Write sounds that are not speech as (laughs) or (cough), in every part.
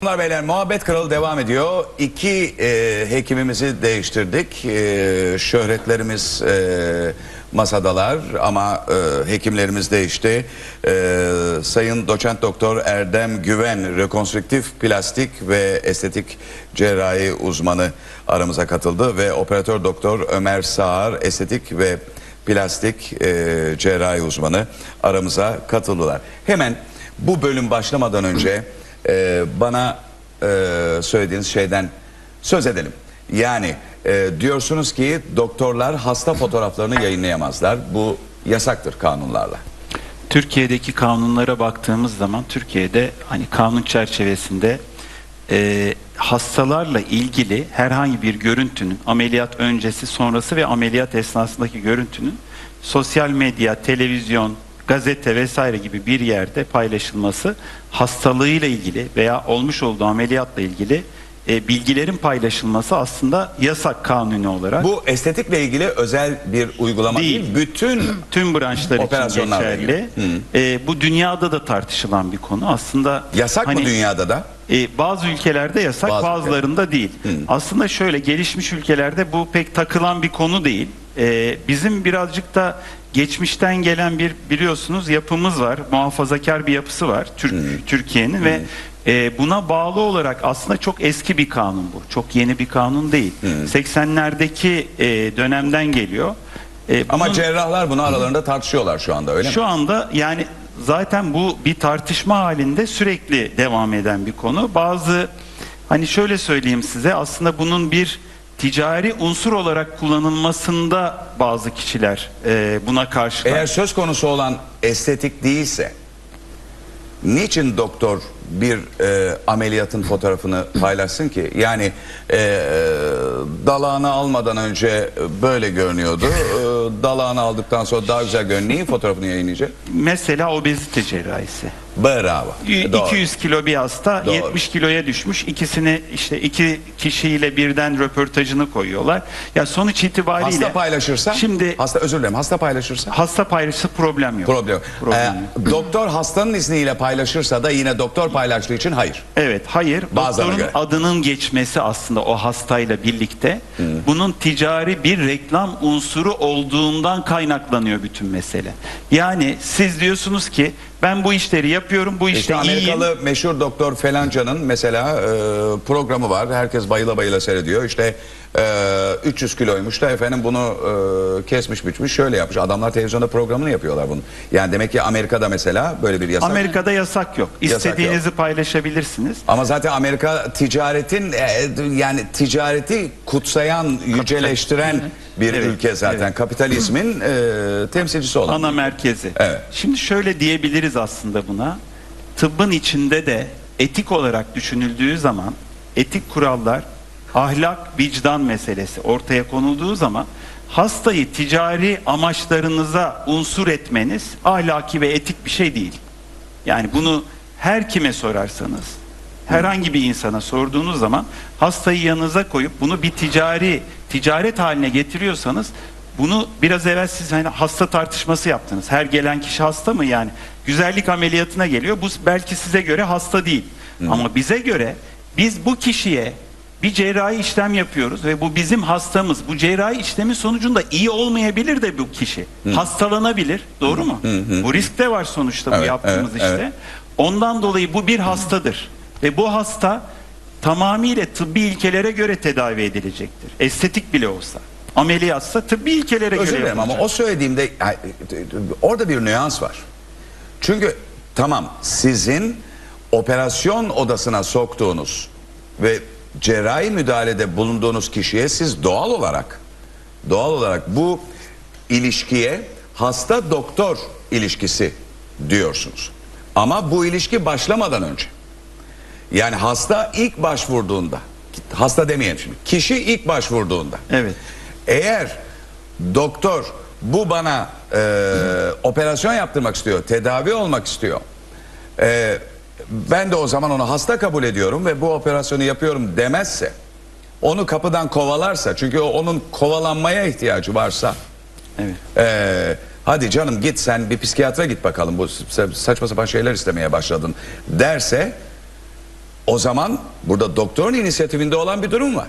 Hanımlar beyler muhabbet kralı devam ediyor. İki e, hekimimizi değiştirdik. E, şöhretlerimiz e, masadalar ama e, hekimlerimiz değişti. E, Sayın Doçent Doktor Erdem Güven rekonstrüktif plastik ve estetik cerrahi uzmanı aramıza katıldı ve operatör doktor Ömer Sağar estetik ve plastik e, cerrahi uzmanı aramıza katıldılar. Hemen bu bölüm başlamadan önce e, bana e, söylediğiniz şeyden söz edelim. Yani e, diyorsunuz ki doktorlar hasta fotoğraflarını yayınlayamazlar. Bu yasaktır kanunlarla. Türkiye'deki kanunlara baktığımız zaman Türkiye'de hani kanun çerçevesinde e, hastalarla ilgili herhangi bir görüntünün ameliyat öncesi, sonrası ve ameliyat esnasındaki görüntünün sosyal medya, televizyon, gazete vesaire gibi bir yerde paylaşılması hastalığıyla ilgili veya olmuş olduğu ameliyatla ilgili e, bilgilerin paylaşılması aslında yasak kanuni olarak. Bu estetikle ilgili özel bir uygulama değil. Değil. Bütün (clears throat) tüm branşlar için geçerli. E, bu dünyada da tartışılan bir konu. Aslında yasak hani, mı dünyada da? e, bazı ülkelerde yasak, Bazı bazılarında değil. Aslında şöyle gelişmiş ülkelerde bu pek takılan bir konu değil. E, bizim birazcık da geçmişten gelen bir biliyorsunuz yapımız var. Muhafazakar bir yapısı var Türk Türkiye'nin ve e, buna bağlı olarak aslında çok eski bir kanun bu. Çok yeni bir kanun değil. 80'lerdeki e, dönemden geliyor. E, Ama bunun- cerrahlar bunu aralarında tartışıyorlar şu anda öyle mi? şu anda yani zaten bu bir tartışma halinde sürekli devam eden bir konu. Bazı hani şöyle söyleyeyim size aslında bunun bir ticari unsur olarak kullanılmasında bazı kişiler e, buna karşılar. Eğer söz konusu olan estetik değilse niçin doktor bir e, ameliyatın fotoğrafını paylaşsın ki? Yani e, dalağını almadan önce böyle görünüyordu. E, dalağını aldıktan sonra daha güzel görünüyor. Neyin fotoğrafını yayınlayacak? Mesela obezite cerrahisi. Bravo. Y- Doğru. 200 kilo bir hasta Doğru. 70 kiloya düşmüş. İkisini işte iki kişiyle birden röportajını koyuyorlar. Ya sonuç itibariyle Hasta paylaşırsa, şimdi hasta özür dilerim, hasta paylaşırsa hasta paylaşırsa problem yok. problem. Problem Ee, doktor hastanın izniyle paylaşırsa da yine doktor paylaştığı için hayır. Evet, hayır. Bazılarına Doktorun göre. adının geçmesi aslında o hastayla birlikte bunun ticari bir reklam unsuru olduğundan kaynaklanıyor bütün mesele. Yani siz diyorsunuz ki ben bu işleri yapıyorum, bu işte, İşte iyiyim. Amerikalı meşhur doktor Felanca'nın mesela e, programı var. Herkes bayıla bayıla seyrediyor. İşte e, 300 kiloymuş da efendim bunu e, kesmiş biçmiş şöyle yapmış. Adamlar televizyonda programını yapıyorlar bunu. Yani demek ki Amerika'da mesela böyle bir yasak. Amerika'da yasak yok. Yasak İstediğinizi paylaşabilirsiniz. Ama zaten Amerika ticaretin e, yani ticareti kutsayan, yüceleştiren bir Evet, ülke zaten. evet. Kapitalizmin e, temsilcisi olan. Ana merkezi. Evet. Şimdi şöyle diyebiliriz aslında buna. Tıbbın içinde de etik olarak düşünüldüğü zaman etik kurallar, ahlak, vicdan meselesi ortaya konulduğu zaman hastayı ticari amaçlarınıza unsur etmeniz ahlaki ve etik bir şey değil. Yani bunu her kime sorarsanız, herhangi bir insana sorduğunuz zaman hastayı yanınıza koyup bunu bir ticari ticaret haline getiriyorsanız bunu biraz evvel siz hani hasta tartışması yaptınız. Her gelen kişi hasta mı yani? Güzellik ameliyatına geliyor. Bu belki size göre hasta değil. Ama bize göre biz bu kişiye bir cerrahi işlem yapıyoruz ve bu bizim hastamız. Bu cerrahi işlemin sonucunda iyi olmayabilir de bu kişi. Hastalanabilir. Doğru mu? Bu risk de var sonuçta bu Evet, yaptığımız evet, işte. evet. Ondan dolayı bu bir hastadır. Ve bu hasta tamamıyla tıbbi ilkelere göre tedavi edilecektir. Estetik bile olsa. Ameliyatsa tıbbi ilkelere Özür göre dilerim ama yapılacak. o söylediğimde ay, orada bir nüans var. Çünkü tamam sizin operasyon odasına soktuğunuz ve cerrahi müdahalede bulunduğunuz kişiye siz doğal olarak doğal olarak bu ilişkiye hasta doktor ilişkisi diyorsunuz. Ama bu ilişki başlamadan önce yani hasta ilk başvurduğunda hasta demeyelim şimdi kişi ilk başvurduğunda Evet. eğer doktor bu bana e, operasyon yaptırmak istiyor, tedavi olmak istiyor. e, ben de o zaman onu hasta kabul ediyorum ve bu operasyonu yapıyorum demezse, onu kapıdan kovalarsa, çünkü onun kovalanmaya ihtiyacı varsa, Evet. e, hadi canım git sen bir psikiyatra git bakalım bu sa- saçma sapan şeyler istemeye başladın derse O zaman burada doktorun inisiyatifinde olan bir durum var.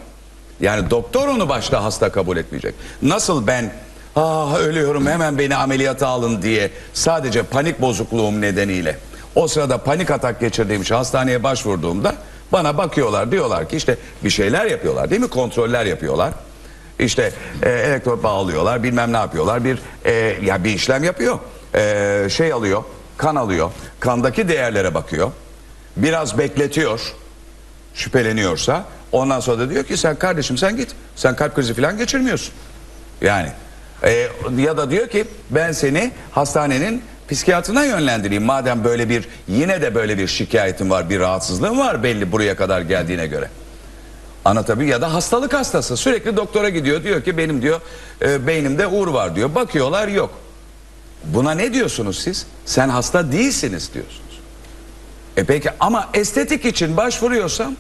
Yani doktor onu başta hasta kabul etmeyecek. Nasıl ben ah ölüyorum hemen beni ameliyata alın diye sadece panik bozukluğum nedeniyle o sırada panik atak geçirdiğim için hastaneye başvurduğumda bana bakıyorlar diyorlar ki işte bir şeyler yapıyorlar değil mi kontroller yapıyorlar. İşte e, elektrot bağlıyorlar bilmem ne yapıyorlar bir e, ya bir işlem yapıyor E, şey alıyor kan alıyor kandaki değerlere bakıyor biraz bekletiyor şüpheleniyorsa ondan sonra da diyor ki sen kardeşim sen git sen kalp krizi falan geçirmiyorsun yani E, ya da diyor ki ben seni hastanenin psikiyatrına yönlendireyim madem böyle bir yine de böyle bir şikayetin var bir rahatsızlığın var belli buraya kadar geldiğine göre Anlatabiliyor ya da hastalık hastası sürekli doktora gidiyor diyor ki benim diyor e, beynimde uğur var diyor bakıyorlar yok. Buna ne diyorsunuz siz? Sen hasta değilsiniz diyorsunuz. E peki ama estetik için başvuruyorsam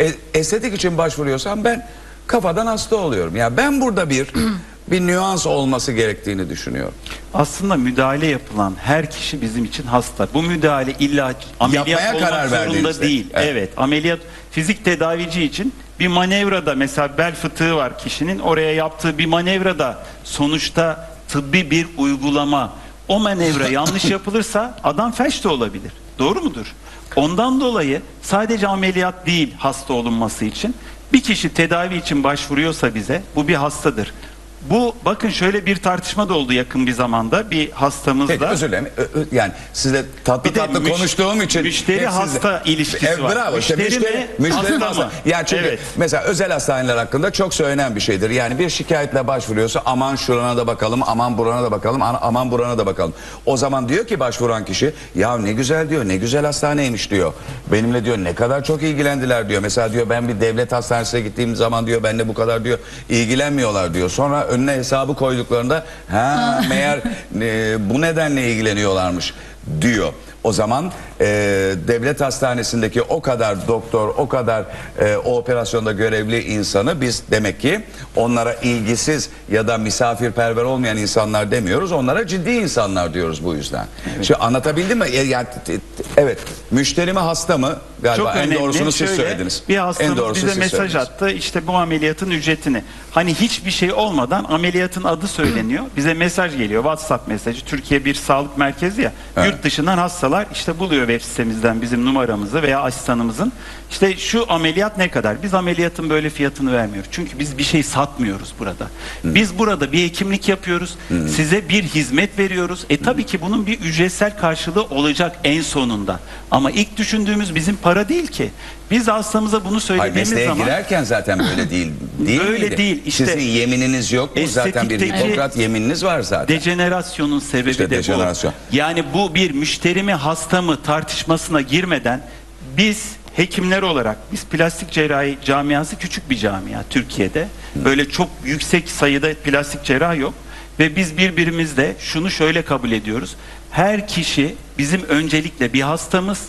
e, estetik için başvuruyorsam ben kafadan hasta oluyorum. Ya ben burada bir (clears throat) bir nüans olması gerektiğini düşünüyorum. Aslında müdahale yapılan her kişi bizim için hasta. Bu müdahale illa ameliyat Yapmaya olmak karar zorunda değil. Evet. Evet. ameliyat fizik tedavici için bir manevrada mesela bel fıtığı var kişinin oraya yaptığı bir manevrada sonuçta tıbbi bir uygulama o manevra (laughs) yanlış yapılırsa adam felç de olabilir. Doğru mudur? Ondan dolayı sadece ameliyat değil hasta olunması için bir kişi tedavi için başvuruyorsa bize bu bir hastadır. Bu bakın şöyle bir tartışma da oldu yakın bir zamanda bir hastamızla. Peki özür dilerim. Ö- ö- Yani sizle tatlı Bir de tatlı müş- konuştuğum için müşteri hep hasta ilişkisi Evet, var. Bravo işte Müşteri müşteri, mi, müşteri hasta hasta. mı? Yani çünkü Evet. mesela özel hastaneler hakkında çok söylenen bir şeydir. Yani bir şikayetle başvuruyorsa aman şurana da bakalım, aman burana da bakalım, an- aman burana da bakalım. O zaman diyor ki başvuran kişi ya ne güzel diyor, ne güzel hastaneymiş diyor. Benimle diyor ne kadar çok ilgilendiler diyor. Mesela diyor ben bir devlet hastanesine gittiğim zaman diyor benimle bu kadar diyor ilgilenmiyorlar diyor. Sonra önüne hesabı koyduklarında ha meğer (laughs) e, bu nedenle ilgileniyorlarmış diyor. O zaman e, devlet hastanesindeki o kadar doktor, o kadar e, o operasyonda görevli insanı biz demek ki onlara ilgisiz ya da misafirperver olmayan insanlar demiyoruz. Onlara ciddi insanlar diyoruz bu yüzden. Şimdi anlatabildim mi? E, Yani, evet. Müşterime hasta mı? Galiba Çok en önemli. doğrusunu siz Şöyle, söylediniz. Bir hastamız bize siz mesaj söylediniz. attı. İşte bu ameliyatın ücretini. Hani hiçbir şey olmadan ameliyatın adı söyleniyor. Bize mesaj geliyor. WhatsApp mesajı. Türkiye bir sağlık merkezi ya. Evet. Yurt dışından hastalar işte buluyor web sitemizden bizim numaramızı veya asistanımızın. İşte şu ameliyat ne kadar? Biz ameliyatın böyle fiyatını vermiyoruz. Çünkü biz bir şey satmıyoruz burada. Biz burada bir hekimlik yapıyoruz. Size bir hizmet veriyoruz. E tabii ki bunun bir ücretsel karşılığı olacak en sonunda. Ama ilk düşündüğümüz bizim para değil ki. Biz hastamıza bunu Hayır, söylediğimiz mesleğe zaman girerken zaten böyle (laughs) değil. değil Böyle miydi? değil, işte Sizin yemininiz yok mu? Zaten bir estetikteki- Hipokrat yemininiz var zaten. Dejenerasyonun sebebi İşte de dejenerasyon. bu. Yani bu bir müşteri mi hasta mı tartışmasına girmeden biz hekimler olarak biz plastik cerrahi camiası küçük bir camia Türkiye'de. Böyle çok yüksek sayıda plastik cerrah yok ve biz birbirimizle şunu şöyle kabul ediyoruz. Her kişi bizim öncelikle bir hastamız.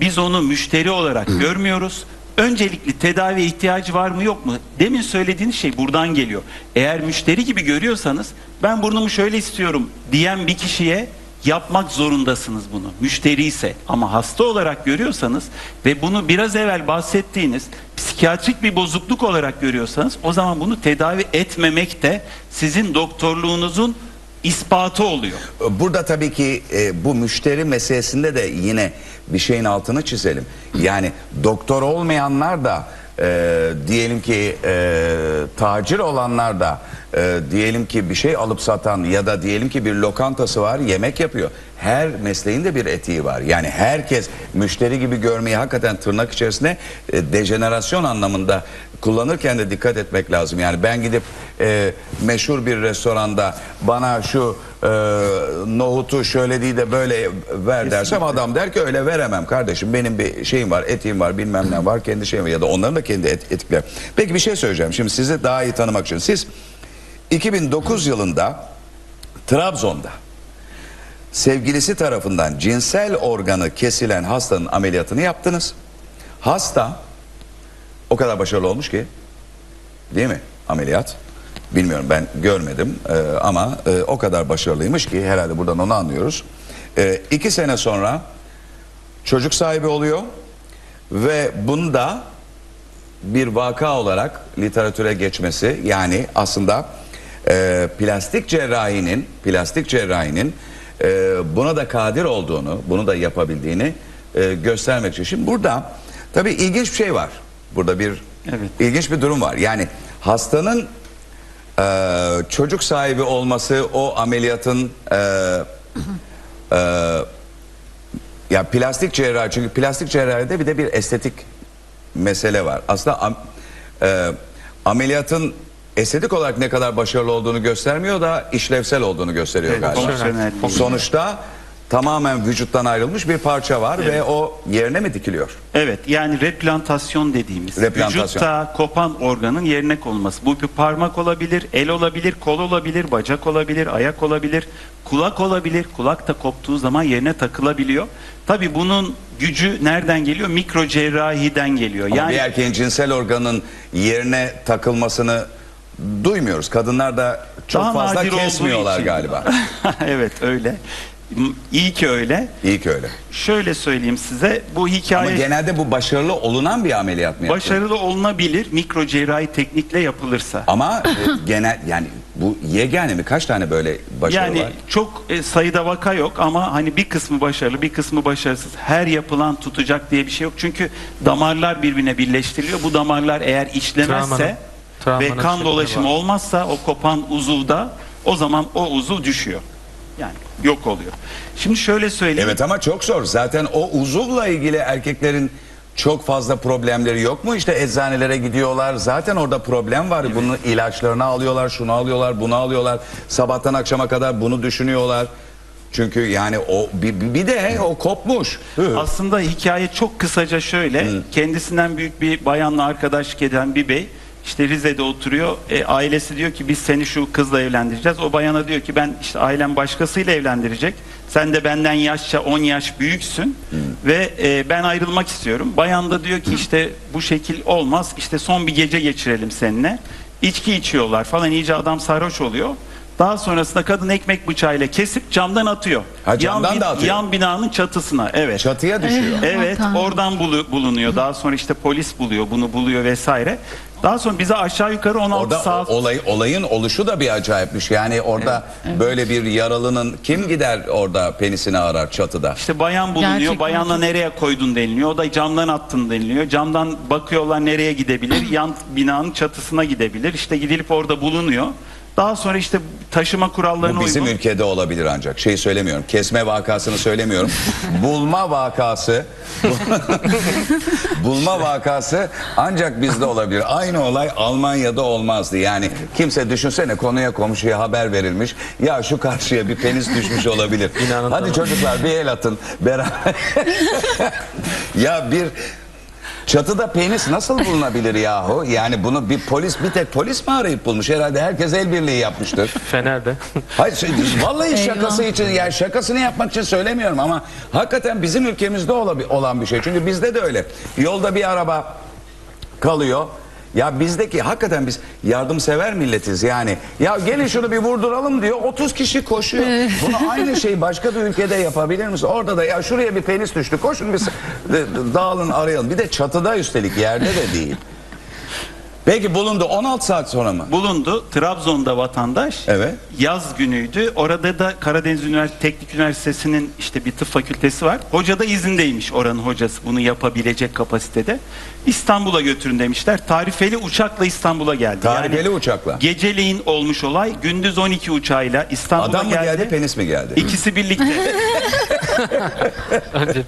Biz onu müşteri olarak görmüyoruz. Öncelikli tedavi ihtiyacı var mı yok mu? Demin söylediğiniz şey buradan geliyor. Eğer müşteri gibi görüyorsanız ben burnumu şöyle istiyorum diyen bir kişiye yapmak zorundasınız bunu. Müşteri ise ama hasta olarak görüyorsanız ve bunu biraz evvel bahsettiğiniz psikiyatrik bir bozukluk olarak görüyorsanız o zaman bunu tedavi etmemek de sizin doktorluğunuzun ispatı oluyor. Burada tabii ki e, bu müşteri meselesinde de yine bir şeyin altını çizelim. Yani doktor olmayanlar da e, diyelim ki e, tacir olanlar da e, diyelim ki bir şey alıp satan ya da diyelim ki bir lokantası var yemek yapıyor. Her mesleğin de bir etiği var. Yani herkes müşteri gibi görmeyi hakikaten tırnak içerisinde e, dejenerasyon anlamında kullanırken de dikkat etmek lazım. Yani ben gidip e, meşhur bir restoranda bana şu e, nohutu şöyle değil de böyle ver dersem adam der ki öyle veremem kardeşim benim bir şeyim var etiğim var bilmem ne var kendi şeyim var ya da onların da kendi et, etikleri. Peki bir şey söyleyeceğim şimdi sizi daha iyi tanımak için siz 2009 yılında Trabzon'da sevgilisi tarafından cinsel organı kesilen hastanın ameliyatını yaptınız. Hasta o kadar başarılı olmuş ki değil mi ameliyat? Bilmiyorum ben görmedim Ee, ama e, o kadar başarılıymış ki herhalde buradan onu anlıyoruz. Ee, iki sene sonra çocuk sahibi oluyor ve bunda bir vaka olarak literatüre geçmesi yani aslında e, plastik cerrahinin plastik cerrahinin e, buna da kadir olduğunu, bunu da yapabildiğini e, göstermek için. Şimdi burada tabii ilginç bir şey var. Burada bir Evet. ilginç bir durum var. Yani hastanın e, çocuk sahibi olması o ameliyatın e, e, ya plastik cerrahi çünkü plastik cerrahide bir de bir estetik mesele var. Aslında am- e, ameliyatın estetik olarak ne kadar başarılı olduğunu göstermiyor da işlevsel olduğunu gösteriyor Evet, galiba. Sonuçta tamamen vücuttan ayrılmış bir parça var ve o yerine mi dikiliyor? Evet yani replantasyon dediğimiz Replantasyon. vücutta kopan organın yerine konulması. Bu bir parmak olabilir, el olabilir, kol olabilir, bacak olabilir, ayak olabilir, kulak olabilir. Kulak da koptuğu zaman yerine takılabiliyor. Tabii bunun gücü nereden geliyor? Mikro cerrahiden geliyor. Ama yani bir erkeğin cinsel organın yerine takılmasını duymuyoruz. Kadınlar da çok Daha fazla nadir olduğu kesmiyorlar için. galiba. (laughs) evet öyle. İyi ki öyle. İyi ki öyle. Şöyle söyleyeyim size bu hikaye Ama genelde bu başarılı olunan bir ameliyat mı? yapıyor? başarılı olunabilir mikro cerrahi teknikle yapılırsa. Ama e, genel yani bu yegane mi? Kaç tane böyle başarı Yani var? çok e, sayıda vaka yok ama hani bir kısmı başarılı, bir kısmı başarısız. Her yapılan tutacak diye bir şey yok. Çünkü damarlar birbirine birleştiriliyor. Bu damarlar eğer işlemezse Travmanın- travmanın ve kan dolaşımı var. olmazsa o kopan uzuvda o zaman o uzuv düşüyor. Yani yok oluyor. Şimdi şöyle söyleyeyim. Evet ama çok zor. Zaten o uzuvla ilgili erkeklerin çok fazla problemleri yok mu? İşte eczanelere gidiyorlar. Zaten orada problem var. Bunun ilaçlarını alıyorlar, şunu alıyorlar, bunu alıyorlar. Sabahtan akşama kadar bunu düşünüyorlar. Çünkü yani o bir, bir de o kopmuş. Aslında hikaye çok kısaca şöyle. Kendisinden büyük bir bayanla arkadaşlık eden bir bey işte Rize'de oturuyor. E, ailesi diyor ki biz seni şu kızla evlendireceğiz. O bayana diyor ki ben işte ailem başkasıyla evlendirecek. Sen de benden yaşça 10 yaş büyüksün ve e, ben ayrılmak istiyorum. Bayan da diyor ki işte bu şekil olmaz. İşte son bir gece geçirelim seninle. İçki içiyorlar falan iyice adam sarhoş oluyor. Daha sonrasında kadın ekmek bıçağıyla kesip camdan atıyor. Ha, camdan yan, da atıyor. Yan binanın çatısına. Evet. Çatıya düşüyor. Evet oradan bulu- bulunuyor. Daha sonra işte polis buluyor bunu buluyor vesaire. Daha sonra bize aşağı yukarı 16 Orada saat olay, olayın oluşu da bir acayipmiş. Yani orada böyle bir yaralının kim gider orada penisini arar çatıda? işte bayan bulunuyor. Gerçekten Bayanla nereye koydun deniliyor. O da camdan attın deniliyor. Camdan bakıyorlar nereye gidebilir. (clears throat) Yan binanın çatısına gidebilir. İşte gidilip orada bulunuyor. Daha sonra işte taşıma kurallarına Bu bizim uygun. ülkede olabilir ancak. Şeyi söylemiyorum. Kesme vakasını söylemiyorum. (laughs) Bulma vakası. (laughs) Bulma vakası ancak bizde olabilir. Aynı olay Almanya'da olmazdı. Yani kimse düşünsene konuya komşuya haber verilmiş. Ya şu karşıya bir penis düşmüş olabilir. İnanın Hadi tamam. çocuklar bir el atın. Beraber. (laughs) ya bir Çatıda penis nasıl bulunabilir yahu? Yani bunu bir polis bir tek polis mi arayıp bulmuş? Herhalde herkes el birliği yapmıştır. (laughs) Fener'de. Hayır şey, vallahi şakası için yani şakasını yapmak için söylemiyorum ama hakikaten bizim ülkemizde olan bir şey. Çünkü bizde de öyle. Yolda bir araba kalıyor. Ya bizdeki hakikaten biz yardımsever milletiz yani. Ya gelin şunu bir vurduralım diyor. 30 kişi koşuyor. Bunu aynı şeyi başka bir ülkede yapabilir misin? Orada da ya şuraya bir penis düştü. Koşun bir dağılın arayalım. Bir de çatıda üstelik yerde de değil. Peki bulundu 16 saat sonra mı? bulundu. Trabzon'da vatandaş. Evet. Yaz günüydü. Orada da Karadeniz Üniversitesi Teknik Üniversitesi'nin işte bir tıp fakültesi var. Hoca da izindeymiş oranın hocası bunu yapabilecek kapasitede. İstanbul'a götürün demişler. Tarifeli uçakla İstanbul'a geldi. Tarifeli uçakla. Geceleyin olmuş olay. Gündüz 12 uçağıyla İstanbul'a Adam mı geldi penis mi geldi? İkisi birlikte. (laughs) (laughs)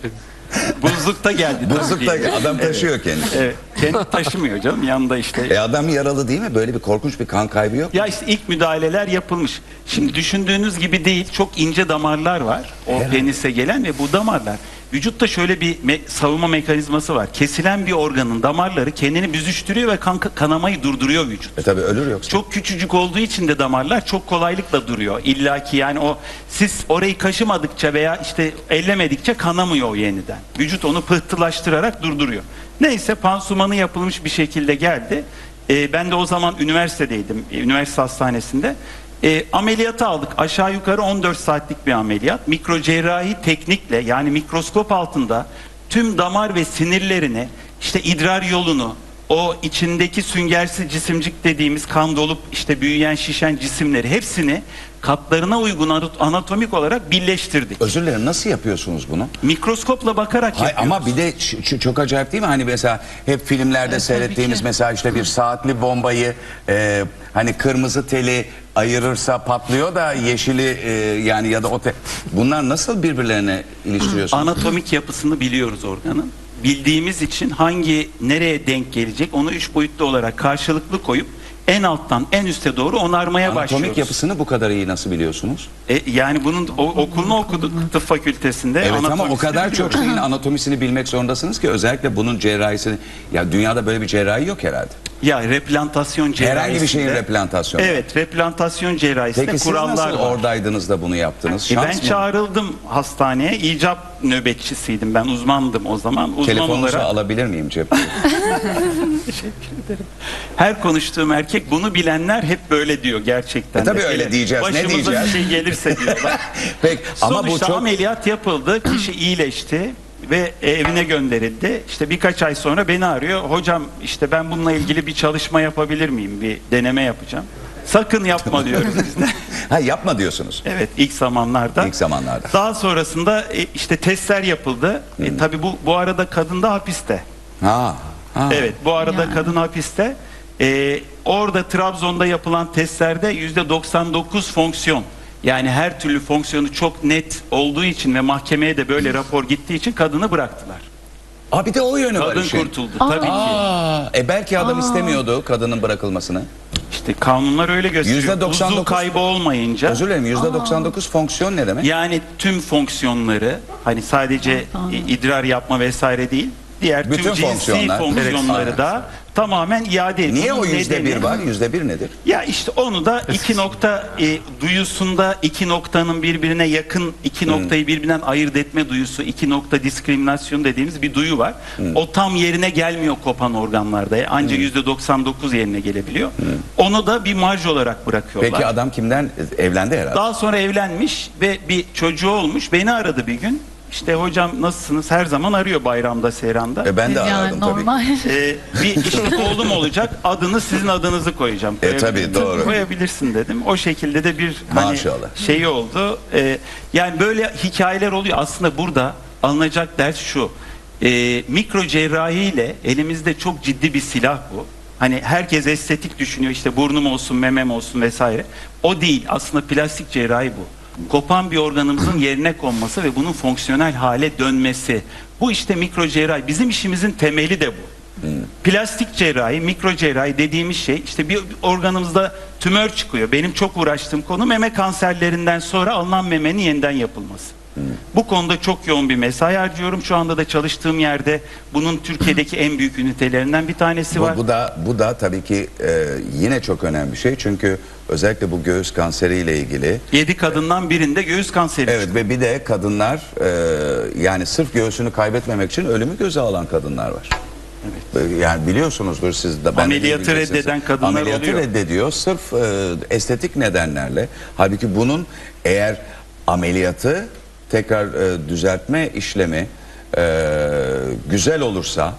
(laughs) Buzlukta geldi. Buzlukta adam taşıyor kendini. Evet. Kendi taşımıyor canım. Yanında işte E adam yaralı değil mi? Böyle bir korkunç bir kan kaybı yok. mu? Ya işte ilk müdahaleler yapılmış. Şimdi düşündüğünüz gibi değil. Çok ince damarlar var. O penise gelen ve bu damarlar vücutta şöyle bir me- savunma mekanizması var. Kesilen bir organın damarları kendini büzüştürüyor ve kan kanamayı durduruyor vücut. E tabi ölür yoksa. Çok küçücük olduğu için de damarlar çok kolaylıkla duruyor. İlla ki yani o siz orayı kaşımadıkça veya işte ellemedikçe kanamıyor o yeniden. Vücut onu pıhtılaştırarak durduruyor. Neyse pansumanı yapılmış bir şekilde geldi. Ee, ben de o zaman üniversitedeydim. e, Üniversite hastanesinde. E, ameliyatı aldık. Aşağı yukarı 14 saatlik bir ameliyat. Mikro cerrahi teknikle yani mikroskop altında tüm damar ve sinirlerini işte idrar yolunu o içindeki süngersiz cisimcik dediğimiz kan dolup işte büyüyen şişen cisimleri hepsini katlarına uygun anat- anatomik olarak birleştirdik. Özür dilerim nasıl yapıyorsunuz bunu? Mikroskopla bakarak Hay, yapıyoruz. ama bir de çok acayip değil mi? Hani mesela hep filmlerde seyrettiğimiz ki. mesela işte bir saatli bombayı e, hani kırmızı teli ayırırsa patlıyor da yeşili e, yani ya da o te- bunlar nasıl birbirlerine iliştiriyorsunuz? anatomik yapısını biliyoruz organın. Bildiğimiz için hangi nereye denk gelecek onu üç boyutlu olarak karşılıklı koyup en alttan en üste doğru onarmaya Anatomik başlıyoruz. yapısını bu kadar iyi nasıl biliyorsunuz? E, yani bunun o, okulunu okuduk tıp fakültesinde. Evet ama o kadar çok şeyin anatomisini bilmek zorundasınız ki özellikle bunun cerrahisini ya dünyada böyle bir cerrahi yok herhalde. Ya replantasyon cerrahisinde. Herhangi bir şeyin replantasyonu. Evet replantasyon cerrahisinde Peki siz kurallar nasıl var. oradaydınız da bunu yaptınız? E, ben mı? çağrıldım hastaneye. icap nöbetçisiydim ben uzmandım o zaman. Uzman Telefonunuzu olarak alabilir miyim (laughs) cepte? her konuştuğum erkek bunu bilenler hep böyle diyor gerçekten. E, tabii de. öyle diyeceğiz. Ne Başımıza diyeceğiz? bir şey gelirse diyorlar. (laughs) Peki ama bu çok ameliyat yapıldı. (clears throat) Kişi iyileşti ve evine gönderildi. İşte birkaç ay sonra beni arıyor. Hocam işte ben bununla ilgili bir çalışma yapabilir miyim? Bir deneme yapacağım. Sakın yapma diyoruz biz de. (laughs) ha yapma diyorsunuz. Evet ilk zamanlarda. İlk zamanlarda. Daha sonrasında e, işte testler yapıldı. E, tabii bu bu arada kadın da hapiste. Ha. Ha. Evet bu arada Yani. kadın hapiste. Ee, orada Trabzon'da yapılan testlerde yüzde 99 fonksiyon. Yani her türlü fonksiyonu çok net olduğu için ve mahkemeye de böyle rapor gittiği için kadını bıraktılar. Aa bir de o yönü var Kadın işin. kurtuldu tabii ki. Aa, e belki adam istemiyordu kadının bırakılmasını. İşte kanunlar öyle gösteriyor. Yüzde 99 Uzuv kaybı olmayınca Özür dilerim %99 fonksiyon ne demek? yani tüm fonksiyonları hani sadece i- idrar yapma vesaire değil diğer Bütün tüm cinsi fonksiyonlar. fonksiyonları Evet, da tamamen iade ediyor. Niye o Bunun yüzde bir nedeni- var? Yüzde bir nedir? Ya işte onu da iki nokta e, duyusunda iki noktanın birbirine yakın iki Hmm. noktayı birbirinden ayırt etme duyusu, iki nokta diskriminasyon dediğimiz bir duyu var. Hmm. O tam yerine gelmiyor kopan organlarda. Ancak yüzde 99 yerine gelebiliyor. Onu da bir marj olarak bırakıyorlar. Hmm. Peki adam kimden evlendi herhalde? Daha sonra evlenmiş ve bir çocuğu olmuş. Beni aradı bir gün. İşte hocam nasılsınız? Her zaman arıyor bayramda, seyranda. E ben de yani aradım tabii. normal. Ee, bir (laughs) işte oğlum olacak adını sizin adınızı koyacağım. E, tabii, Koyabilirsin- doğru. Koyabilirsin dedim. O şekilde de bir hani Maşallah. şey oldu. Ee, yani böyle hikayeler oluyor. Aslında burada alınacak ders şu. Ee, mikro cerrahiyle elimizde çok ciddi bir silah bu. Hani herkes estetik düşünüyor işte burnum olsun memem olsun vesaire. O değil aslında plastik cerrahi bu. Kopan bir organımızın yerine konması ve bunun fonksiyonel hale dönmesi. Bu işte mikro cerrahi. Bizim işimizin temeli de bu. Plastik cerrahi, mikro cerrahi dediğimiz şey işte bir organımızda tümör çıkıyor. Benim çok uğraştığım konu meme kanserlerinden sonra alınan memenin yeniden yapılması. Bu konuda çok yoğun bir mesai harcıyorum. Şu anda da çalıştığım yerde bunun Türkiye'deki en büyük ünitelerinden bir tanesi Bu, var. bu da bu da tabii ki e, yine çok önemli bir şey çünkü özellikle bu göğüs kanseriyle ilgili 7 kadından birinde göğüs kanseri. evet ve bir de kadınlar e, yani sırf göğsünü kaybetmemek için ölümü göze alan kadınlar var. Evet. Yani biliyorsunuzdur siz de ben Ameliyatı reddeden kadınlar Ameliyatı oluyor. reddediyor sırf e, estetik nedenlerle. Halbuki bunun eğer ameliyatı tekrar e, düzeltme işlemi e, güzel olursa,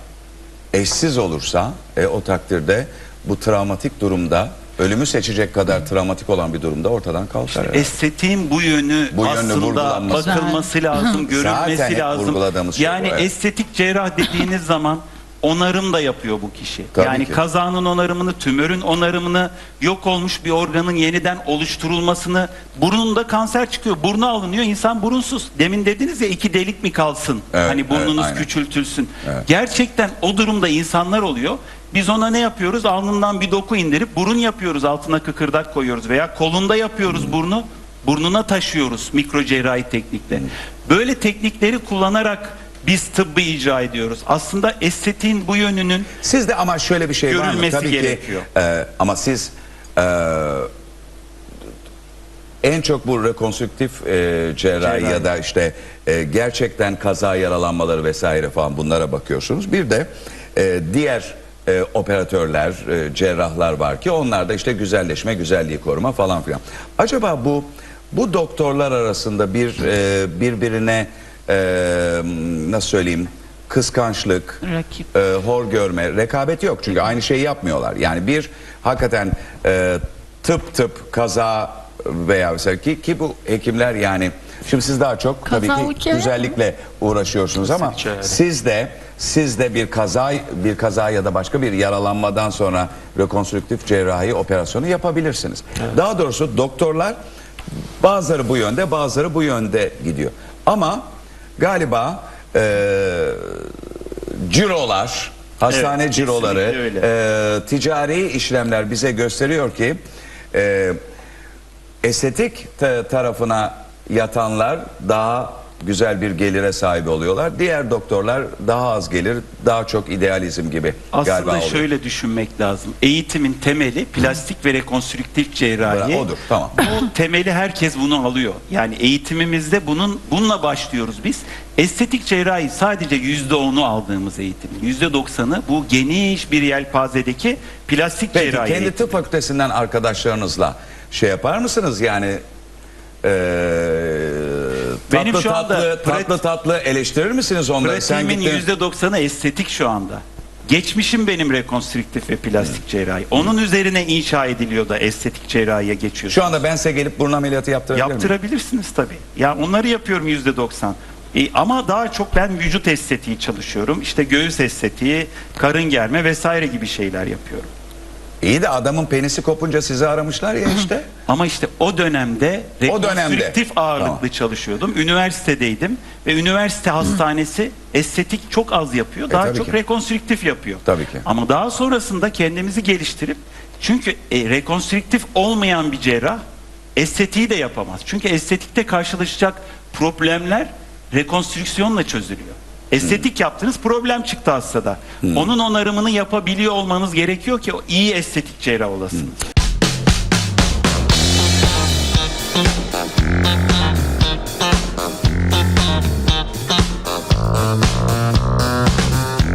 eşsiz olursa e, o takdirde bu travmatik durumda ölümü seçecek kadar travmatik olan bir durumda ortadan kalkar. herhalde. Estetiğin bu yönü Bu yönü aslında vurgulanması. bakılması lazım, görülmesi Zaten hep lazım. vurguladığımız şey yani evet. estetik cerrah dediğiniz zaman onarım da yapıyor bu kişi. Tabii yani ki. kazanın onarımını, tümörün onarımını, yok olmuş bir organın yeniden oluşturulmasını, burnunda kanser çıkıyor, burnu alınıyor, insan burunsuz. Demin dediniz ya iki delik mi kalsın? Evet, hani burnunuz evet, küçültülsün. Evet. Gerçekten o durumda insanlar oluyor. Biz ona ne yapıyoruz? Alnından bir doku indirip burun yapıyoruz. Altına kıkırdak koyuyoruz veya kolunda yapıyoruz burnu. Burnuna taşıyoruz mikro cerrahi teknikle. Böyle teknikleri kullanarak biz tıbbı icra ediyoruz. Aslında estetiğin bu yönünün Sizde ama şöyle bir şey var mı? Görülmesi Tabii gerekiyor. ki e, ama siz e, en çok bu rekonstrüktif e, cerrahi Cerrahi. ya da işte e, gerçekten kaza yaralanmaları vesaire falan bunlara bakıyorsunuz. Bir de e, diğer e, operatörler, e, cerrahlar var ki onlar da işte güzelleşme, güzelliği koruma falan filan. Acaba bu bu doktorlar arasında bir e, birbirine e, nasıl söyleyeyim kıskançlık, Rakip. e, hor görme, rekabet yok çünkü aynı şeyi yapmıyorlar. Yani bir hakikaten e, tıp tıp kaza veya mesela ki, ki bu hekimler yani şimdi siz daha çok Kaza tabii ki okey güzellikle uğraşıyorsunuz ama Kesinlikle siz de siz de bir kaza bir kaza ya da başka bir yaralanmadan sonra rekonstrüktif cerrahi operasyonu yapabilirsiniz. Daha doğrusu doktorlar bazıları bu yönde bazıları bu yönde gidiyor. Ama galiba e, cirolar hastane Evet, ciroları e, ticari işlemler bize gösteriyor ki e, estetik ta- tarafına yatanlar daha güzel bir gelire sahip oluyorlar. Diğer doktorlar daha az gelir, daha çok idealizm gibi galiba Aslında oluyor. şöyle düşünmek lazım. Eğitimin temeli plastik ve rekonstrüktif cerrahi. Odur, tamam. Bu temeli herkes bunu alıyor. Yani eğitimimizde bunun bununla başlıyoruz biz. Estetik cerrahi sadece yüzde onu aldığımız eğitim. Yüzde doksanı bu geniş bir yelpazedeki plastik Peki cerrahi. kendi tıp fakültesinden arkadaşlarınızla şey yapar mısınız yani eee Benim tatlı şu anda tatlı, prat- tatlı tatlı eleştirir misiniz onları? Sen Pratiğimin gittin- yüzde doksanı estetik şu anda. Geçmişim benim rekonstrüktif ve plastik cerrahi. Onun üzerine inşa ediliyor da estetik cerrahiye geçiyorsunuz. Şu anda ben size gelip burun ameliyatı yaptırabilir miyim? Yaptırabilirsiniz tabii. Ya onları yapıyorum yüzde doksan. E, ama daha çok ben vücut estetiği çalışıyorum. İşte göğüs estetiği, karın germe vesaire gibi şeyler yapıyorum. İyi de adamın penisi kopunca sizi aramışlar ya işte. (laughs) Ama işte o dönemde O dönemde. rekonstrüktif ağırlıklı Tamam. çalışıyordum. Üniversitedeydim ve üniversite hastanesi estetik çok az yapıyor. Daha tabii çok ki. rekonstrüktif yapıyor. Tabii ki. Ama daha sonrasında kendimizi geliştirip çünkü e, rekonstrüktif olmayan bir cerrah estetiği de yapamaz. Çünkü estetikte karşılaşacak problemler rekonstrüksiyonla çözülüyor. Estetik yaptınız problem çıktı hastada. Hmm. Onun onarımını yapabiliyor olmanız gerekiyor ki iyi estetik cerrah olasınız. Hmm.